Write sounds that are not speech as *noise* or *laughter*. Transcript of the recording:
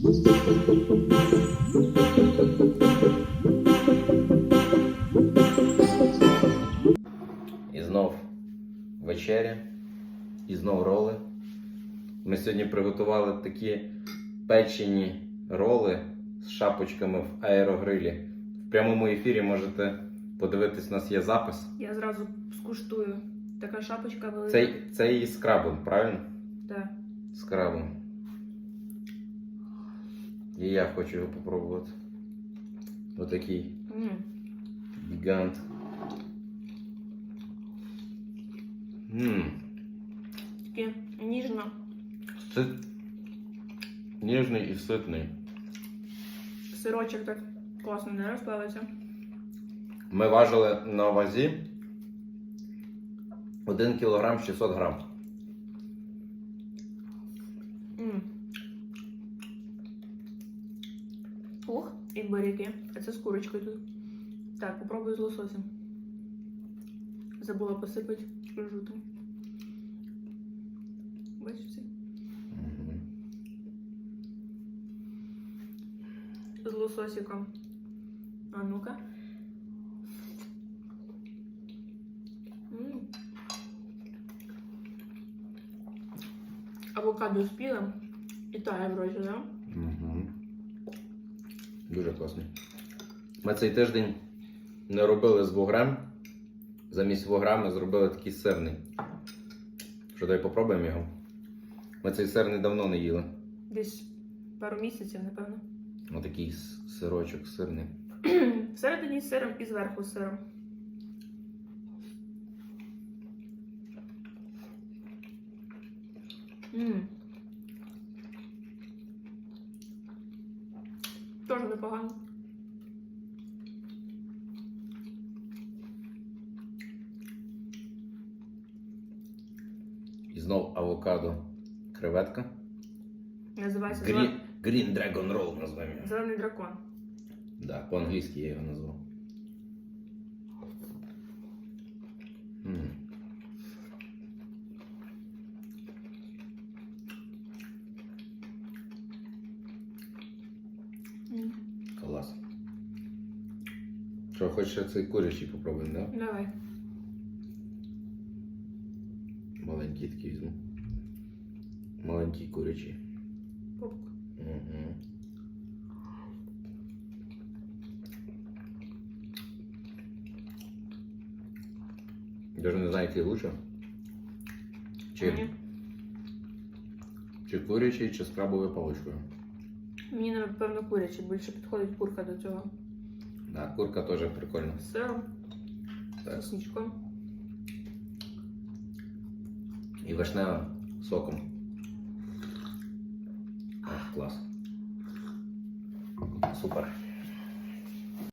І знов вечеря, і знов роли. Ми сьогодні приготували такі печені роли з шапочками в аерогрилі. В прямому ефірі можете подивитись, у нас є запис. Я зразу скуштую. Така шапочка велика. Це, це і з крабом, правильно? Так. З крабом. І я хочу його попробувати. Отакий М. гігант. Ммм. Таке ніжно. Сит... Ніжний і ситний. Сирочок так класно не розплавиться. Ми важили на вазі 1 кг 600 грам. Ух, і буряки. А це з курочкою тут. Так, попробую з лососем. Забула посипати ржутом. Бачиш це? З лососиком. А ну-ка. Авокадо спіле і тає вроді, да? Мгм. Дуже класний. Ми цей тиждень не робили з вугрем. Замість вугра ми зробили такий сирний. Що давай попробуємо його? Ми цей сирний давно не їли. Десь пару місяців, напевно. Отакий сирочок сирний. *clears throat* Всередині з сиром і зверху з сиром. Мм. Тоже непогано. І знов авокадо креветка. Називається Green, Green Dragon Roll його. зелений дракон. Да, по-англійськи я його назвав. Що, хочеш цей курячий попробуємо, да? Давай. Маленький такий візьму. Маленький курячий. Попку. Угу. Даже не знаю, який лучше. Чи, Мені, чи курячий, чи з крабовою паличкою. мені, напевно, куряче. Більше підходить курка до цього. Да, курка теж прикольна. З сиром, Так. з сосничком. І вишнева соком. Ах, клас. Супер.